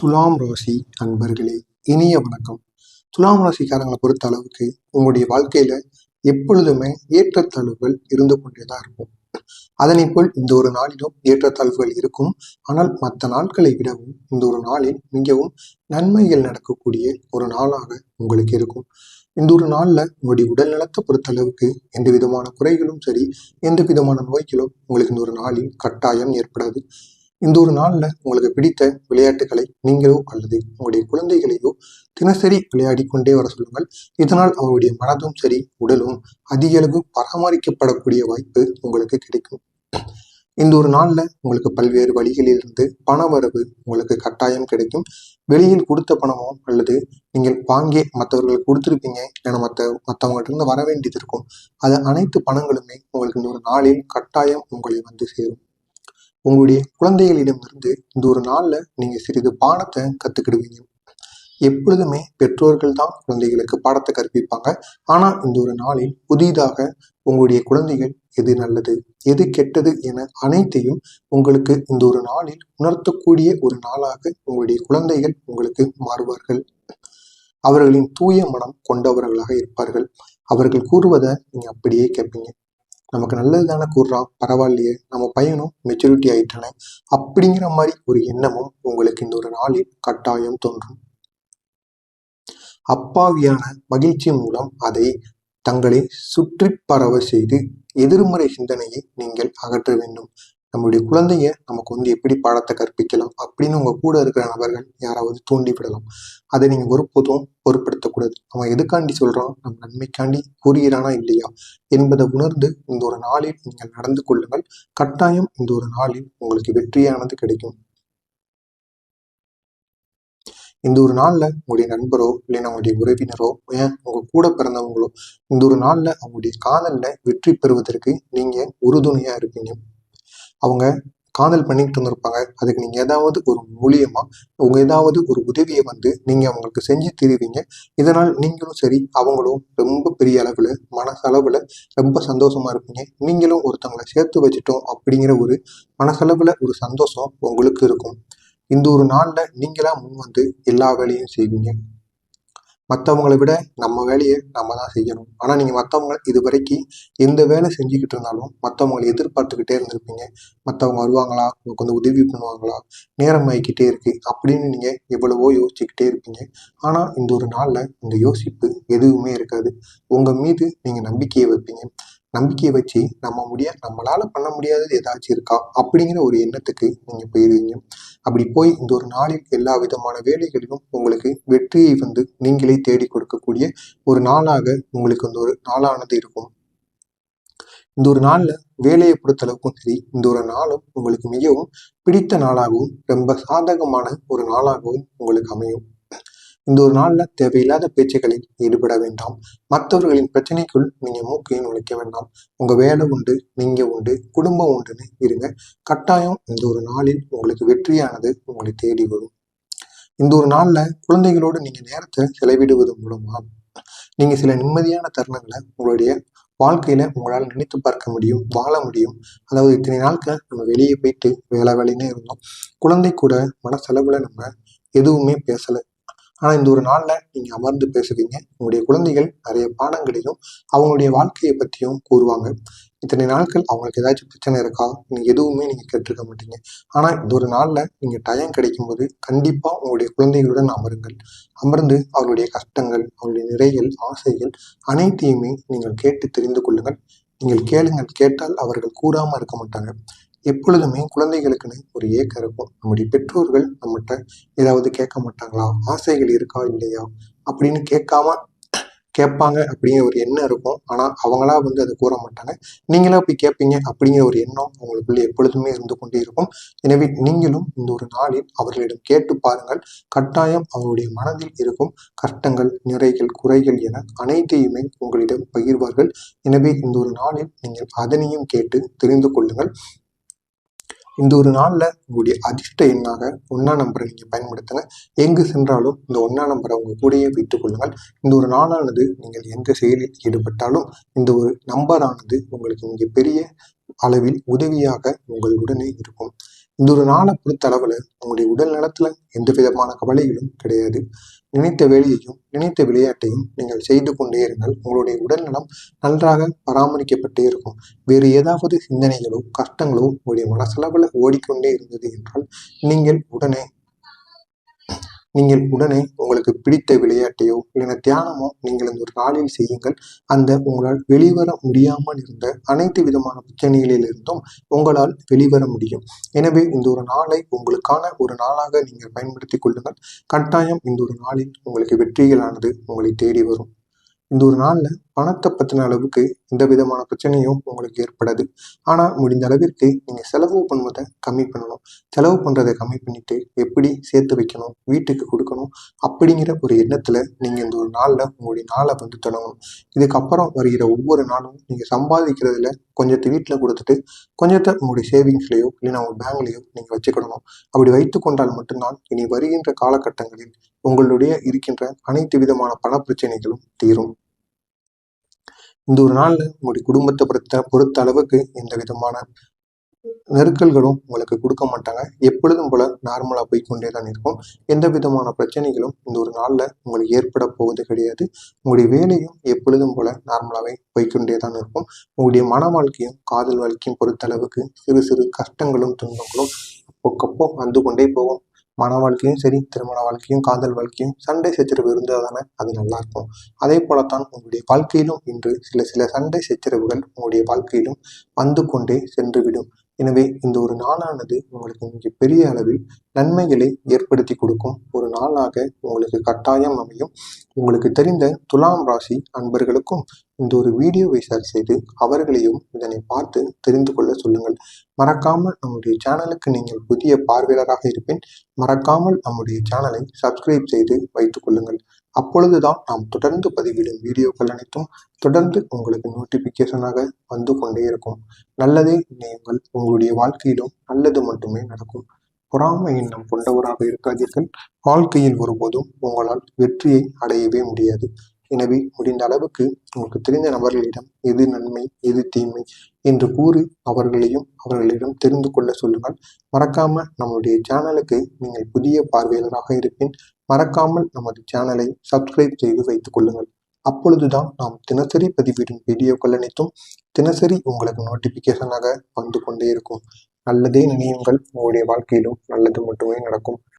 துலாம் ராசி அன்பர்களே இனிய வணக்கம். துலாம் ராசிக்காரங்களை பொறுத்த அளவுக்கு உங்களுடைய வாழ்க்கையில எப்பொழுதுமே ஏற்றத்தாழ்வுகள் இருந்து கொண்டேதான் இருக்கும். அதனை போல் இந்த ஒரு நாளிலும் ஏற்றத்தாழ்வுகள் இருக்கும். ஆனால் மற்ற நாட்களை விடவும் இந்த ஒரு நாளில் மிகவும் நன்மைகள் நடக்கக்கூடிய ஒரு நாளாக உங்களுக்கு இருக்கும். இந்த ஒரு நாளில் உங்களுடைய உடல் நலத்தை பொறுத்த அளவுக்கு எந்த விதமான குறைகளும் சரி எந்த விதமான நோய்களும் உங்களுக்கு இந்த ஒரு நாளில் கட்டாயம் ஏற்படாது. இந்த ஒரு நாளில் உங்களுக்கு பிடித்த விளையாட்டுகளை நீங்களோ அல்லது உங்களுடைய குழந்தைகளையோ தினசரி விளையாடி கொண்டே வர சொல்லுங்கள். இதனால் அவருடைய மனதும் சரி உடலும் அதிக அளவு பராமரிக்கப்படக்கூடிய வாய்ப்பு உங்களுக்கு கிடைக்கும். இந்த ஒரு நாளில் உங்களுக்கு பல்வேறு வழிகளிலிருந்து பண வரவு உங்களுக்கு கட்டாயம் கிடைக்கும். வெளியில் கொடுத்த பணமோ அல்லது நீங்கள் வாங்கி மற்றவர்களுக்கு கொடுத்துருப்பீங்க இல்லைன்னா மற்ற மற்றவங்கள்ட்ட இருந்து வர வேண்டியது இருக்கும். அது அனைத்து பணங்களுமே உங்களுக்கு இந்த ஒரு நாளில் கட்டாயம் உங்களை வந்து சேரும். உங்களுடைய குழந்தைகளிடமிருந்து இந்த ஒரு நாளில் நீங்கள் சிறிது பாடத்தை கற்றுக்கிடுவீங்க எப்பொழுதுமே பெற்றோர்கள் தான் குழந்தைகளுக்கு பாடத்தை கற்பிப்பாங்க. ஆனால் இந்த ஒரு நாளில் புதிதாக உங்களுடைய குழந்தைகள் எது நல்லது எது கெட்டது என அனைத்தையும் உங்களுக்கு இந்த ஒரு நாளில் உணர்த்தக்கூடிய ஒரு நாளாக உங்களுடைய குழந்தைகள் உங்களுக்கு மாறுவார்கள். அவர்களின் தூய மனம் கொண்டவர்களாக இருப்பார்கள். அவர்கள் கூறுவதை நீங்கள் அப்படியே கேட்பீங்க நமக்கு நல்லது தானே கூறுறான் பரவாயில்லையே. நம்ம பையனும் மெச்சூரிட்டி ஆயிட்டானே. அப்படிங்கிற மாதிரி ஒரு எண்ணமும் உங்களுக்கு இந்த ஒரு நாளில் கட்டாயம் தோன்றும். அப்பாவியான மகிழ்ச்சி மூலம் அதை தங்களை சுற்றி பரவ செய்து எதிர்மறை சிந்தனையை நீங்கள் அகற்ற வேண்டும். நம்முடைய குழந்தைங்க நமக்கு வந்து எப்படி பாடத்தை கற்பிக்கலாம் அப்படின்னு உங்க கூட இருக்கிற நபர்கள் யாராவது தூண்டி விடலாம். அதை நீங்க ஒருபோதும் பொருட்படுத்தக்கூடாது. அவன் எதுக்காண்டி சொல்றான்? நம்ம நன்மைக்காண்டி கூறுகிறானா இல்லையா என்பதை உணர்ந்து இந்த ஒரு நாளில் நீங்கள் நடந்து கொள்ளுங்கள். கட்டாயம் இந்த ஒரு நாளில் உங்களுக்கு வெற்றியானது கிடைக்கும். இந்த ஒரு நாள்ல உங்களுடைய நண்பரோ இல்லைன்னா உங்களுடைய உறவினரோ ஏன் உங்க கூட பிறந்தவங்களோ இந்த ஒரு நாள்ல அவங்களுடைய காதல்ல வெற்றி பெறுவதற்கு நீங்க உறுதுணையா இருப்பீங்க. அவங்க காதல் பண்ணிக்கிட்டு இருந்திருப்பாங்க. அதுக்கு நீங்கள் ஏதாவது ஒரு மூலியமாக உங்க ஏதாவது ஒரு உதவியை வந்து நீங்கள் அவங்களுக்கு செஞ்சு தருவீங்க. இதனால் நீங்களும் சரி அவங்களும் ரொம்ப பெரிய அளவில் மனசளவில் ரொம்ப சந்தோஷமாக இருப்பீங்க. நீங்களும் ஒருத்தவங்களை சேர்த்து வச்சுட்டோம் அப்படிங்கிற ஒரு மனசளவில் ஒரு சந்தோஷம் உங்களுக்கு இருக்கும். இந்த ஒரு நாளில் நீங்களாக முன் வந்து எல்லா வேலையும் செய்வீங்க. மற்றவங்களை விட நம்ம வேலையை நம்ம தான் செய்யணும். ஆனால் நீங்கள் மற்றவங்க இது வரைக்கும் எந்த வேலை செஞ்சுக்கிட்டு இருந்தாலும் மற்றவங்களை எதிர்பார்த்துக்கிட்டே இருந்திருப்பீங்க. மற்றவங்க வருவாங்களா? உங்களுக்கு வந்து உதவி பண்ணுவாங்களா? நேரம் ஆகிக்கிட்டே இருக்குது அப்படின்னு நீங்கள் எவ்வளவோ யோசிச்சுக்கிட்டே இருப்பீங்க. ஆனால் இந்த ஒரு நாளில் இந்த யோசிப்பு எதுவுமே இருக்காது. உங்கள் மீது நீங்கள் நம்பிக்கையை வைப்பீங்க. நம்பிக்கையை வச்சு நம்ம முடிய நம்மளால பண்ண முடியாதது ஏதாச்சும் இருக்கா? அப்படிங்கிற ஒரு எண்ணத்துக்கு நீங்க போயிருவீங்க. அப்படி போய் இந்த ஒரு நாளில் எல்லா விதமான வேலைகளிலும் உங்களுக்கு வெற்றியை வந்து நீங்களே தேடி கொடுக்கக்கூடிய ஒரு நாளாக உங்களுக்கு இந்த ஒரு நாளானது இருக்கும். இந்த ஒரு நாள்ல வேலையை பொறுத்த அளவுக்கும் சரி இந்த ஒரு நாளும் உங்களுக்கு மிகவும் பிடித்த நாளாகவும் ரொம்ப சாதகமான ஒரு நாளாகவும் உங்களுக்கு அமையும். இந்த ஒரு நாளில் தேவையில்லாத பேச்சுகளில் ஈடுபட வேண்டாம். மற்றவர்களின் பிரச்சனைக்குள் நீங்கள் மூக்கையும் நுழைக்க வேண்டாம். உங்க வேலை உண்டு நீங்கள் உண்டு குடும்பம் உண்டுன்னு இருங்க. கட்டாயம் இந்த ஒரு நாளில் உங்களுக்கு வெற்றியானது உங்களை தேடி வரும். இந்த ஒரு நாள்ல குழந்தைகளோடு நீங்க நேரத்தை செலவிடுவது மூலமாக நீங்க சில நிம்மதியான தருணங்களை உங்களுடைய வாழ்க்கையில உங்களால் நினைத்து பார்க்க முடியும் வாழ முடியும். அதாவது இத்தனை நாட்கள் நம்ம வெளியே போயிட்டு வேலை வேலைன்னே இருந்தோம். குழந்தை கூட மனசளவுல நம்ம எதுவுமே பேசலை. ஆனால் இந்த ஒரு நாளில் நீங்கள் அமர்ந்து பேசுவீங்க உங்களுடைய குழந்தைகள் நிறைய பாடங்களையும் அவங்களுடைய வாழ்க்கையை பற்றியும் கூறுவாங்க. இத்தனை நாட்கள் அவங்களுக்கு ஏதாச்சும் பிரச்சனை இருக்கா? நீங்கள் எதுவுமே நீங்கள் கேட்டிருக்க மாட்டீங்க. ஆனால் இந்த ஒரு நாளில் நீங்கள் டைம் கிடைக்கும் போது கண்டிப்பாக உங்களுடைய குழந்தைகளுடன் அமருங்கள். அமர்ந்து அவருடைய கஷ்டங்கள் அவருடைய நிறைகள் ஆசைகள் அனைத்தையுமே நீங்கள் கேட்டு தெரிந்து கொள்ளுங்கள். நீங்கள் கேளுங்கள். கேட்டால் அவர்கள் கூறாமல் இருக்க மாட்டாங்க. எப்பொழுதுமே குழந்தைகளுக்குன்னு ஒரு ஏக்கம் இருக்கும். நம்முடைய பெற்றோர்கள் நம்மகிட்ட ஏதாவது கேட்க மாட்டாங்களா? ஆசைகள் இருக்கா? இல்லையா? அப்படின்னு கேட்காம கேட்பாங்க அப்படிங்கிற ஒரு எண்ணம் இருக்கும். ஆனால் அவங்களா வந்து அதை கூற மாட்டாங்க. நீங்களா போய் கேட்பீங்க அப்படிங்கிற ஒரு எண்ணம் அவங்களுக்குள்ள எப்பொழுதுமே இருந்து கொண்டே இருக்கும். எனவே நீங்களும் இந்த ஒரு நாளில் அவர்களிடம் கேட்டு பாருங்கள். கட்டாயம் அவருடைய மனதில் இருக்கும் கஷ்டங்கள் நிறைகள் குறைகள் என அனைத்தையுமே உங்களிடம் பகிர்வார்கள். எனவே இந்த ஒரு நாளில் நீங்கள் அதனையும் கேட்டு தெரிந்து கொள்ளுங்கள். இந்த ஒரு நாளில் உங்களுடைய அதிர்ஷ்ட எண்ணாக ஒன்றா நம்பரை நீங்கள் பயன்படுத்துங்க எங்கு சென்றாலும் இந்த ஒன்றா நம்பரை உங்கள் கூடயே வைத்துக் கொள்ளுங்கள். இந்த ஒரு நாளானது நீங்கள் எந்த செயலில் ஈடுபட்டாலும் இந்த ஒரு நம்பரானது உங்களுக்கு மிகப்பெரிய அளவில் உதவியாக உங்களுடனே இருக்கும். இந்த ஒரு நாளை பொறுத்த அளவில் உங்களுடைய உடல் நலத்துல எந்த விதமான கவலைகளும் கிடையாது. நினைத்த வேலையையும் நினைத்த விளையாட்டையும் நீங்கள் செய்து கொண்டே இருந்தால் உங்களுடைய உடல் நலம் நன்றாக பராமரிக்கப்பட்டே இருக்கும். வேறு ஏதாவது சிந்தனைகளோ கஷ்டங்களோ உங்களுடைய மனசளவில் ஓடிக்கொண்டே இருந்தது என்றால் நீங்கள் உடனே நீங்கள் உடனே உங்களுக்கு பிடித்த விளையாட்டையோ இல்லைன்னா தியானமோ நீங்கள் இந்த ஒரு நாளில் செய்யுங்கள். அந்த உங்களால் வெளிவர முடியாமல் இருந்த அனைத்து விதமான பிரச்சனைகளிலிருந்தும் உங்களால் வெளிவர முடியும். எனவே இந்த ஒரு நாளை உங்களுக்கான ஒரு நாளாக நீங்கள் பயன்படுத்தி கொள்ளுங்கள். கட்டாயம் இந்த ஒரு நாளில் உங்களுக்கு வெற்றிகளானது உங்களை தேடி வரும். இந்த ஒரு நாளில் பணத்தை பற்றின அளவுக்கு எந்த விதமான பிரச்சனையும் உங்களுக்கு ஏற்படாது. ஆனால் முடிந்த அளவிற்கு நீங்கள் செலவு பண்ணுவதை கம்மி பண்ணணும். செலவு பண்ணுறதை கம்மி பண்ணிவிட்டு எப்படி சேர்த்து வைக்கணும் வீட்டுக்கு கொடுக்கணும் அப்படிங்கிற ஒரு எண்ணத்தில் நீங்கள் இந்த ஒரு நாளில் உங்களுடைய நாளை வந்து தொடங்கணும். இதுக்கப்புறம் வருகிற ஒவ்வொரு நாளும் நீங்கள் சம்பாதிக்கிறதுல கொஞ்சத்தை வீட்டில் கொடுத்துட்டு கொஞ்சத்தை உங்களுடைய சேவிங்ஸ்லேயோ இல்லைன்னா உங்கள் பேங்க்லேயோ நீங்கள் வச்சுக்கிடணும் அப்படி வைத்து கொண்டால் மட்டும்தான் இனி வருகின்ற காலகட்டங்களில் உங்களுடைய இருக்கின்ற அனைத்து விதமான பண பிரச்சனைகளும் தீரும். இந்த ஒரு நாளில் உங்களுடைய குடும்பத்தை பொறுத்த பொறுத்த அளவுக்கு எந்த விதமான நெருக்கல்களும் உங்களுக்கு கொடுக்க மாட்டாங்க. எப்பொழுதும் போல நார்மலாக போய்கொண்டே தான் இருக்கும். எந்த விதமான பிரச்சனைகளும் இந்த ஒரு நாளில் உங்களுக்கு ஏற்பட போவது கிடையாது. உங்களுடைய வேலையும் எப்பொழுதும் போல நார்மலாகவே போய்கொண்டே தான் இருக்கும். உங்களுடைய மன வாழ்க்கையும் காதல் வாழ்க்கையும் பொறுத்தளவுக்கு சிறு சிறு கஷ்டங்களும் துன்பங்களும் அப்போக்கப்போ வந்து கொண்டே போகும். மன வாழ்க்கையும் சரி திருமண வாழ்க்கையும் காதல் வாழ்க்கையும் சண்டை சச்சரவு இருந்தால் தானே அது நல்லாயிருக்கும். அதே போலத்தான் உங்களுடைய வாழ்க்கையிலும் இன்று சில சில சண்டை சச்சரவுகள் உங்களுடைய வாழ்க்கையிலும் வந்து கொண்டே சென்றுவிடும் எனவே இந்த ஒரு நாளானது உங்களுக்கு மிக பெரிய அளவில் நன்மைகளை ஏற்படுத்தி கொடுக்கும். ஒரு நாளாக உங்களுக்கு கட்டாயம் அமையும். உங்களுக்கு தெரிந்த துலாம் ராசி அன்பர்களுக்கும் இந்த ஒரு வீடியோவை ஷேர் செய்து அவர்களையும் இதனை பார்த்து தெரிந்து கொள்ள சொல்லுங்கள். மறக்காமல் நம்முடைய சேனலுக்கு நீங்கள் புதிய பார்வையாளராக இருப்பேன் மறக்காமல் நம்முடைய சேனலை சப்ஸ்கிரைப் செய்து வைத்துக் கொள்ளுங்கள். அப்பொழுதுதான் நாம் தொடர்ந்து பதிவிடும் வீடியோக்கள் அனைத்தும் தொடர்ந்து உங்களுக்கு நோட்டிபிகேஷனாக வந்து கொண்டே இருக்கும். நல்லதே நீங்கள் உங்களுடைய வாழ்க்கையிலும் நல்லது மட்டுமே நடக்கும். பொறாமை எண்ணம் கொண்டவராக இருக்காதீர்கள். வாழ்க்கையில் ஒருபோதும் உங்களால் வெற்றியை அடையவே முடியாது. எனவே முடிந்த அளவுக்கு உங்களுக்கு தெரிந்த நபர்களிடம் எது நன்மை எது தீமை என்று கூறி அவர்களையும் அவர்களிடம் தெரிந்து கொள்ள சொல்லுங்கள். மறக்காம நம்முடைய சேனலுக்கு நீங்கள் புதிய பார்வையாளராக இருப்பேன் மறக்காமல் நமது சேனலை சப்ஸ்கிரைப் செய்து வைத்துக் கொள்ளுங்கள். அப்பொழுதுதான் நாம் தினசரி பதிவிடும் வீடியோக்கள் அனைத்தும் தினசரி உங்களுக்கு நோட்டிபிகேஷனாக வந்து கொண்டே இருக்கும். நல்லதே நினையுங்கள். உங்களுடைய வாழ்க்கையிலும் நல்லது மட்டுமே நடக்கும்.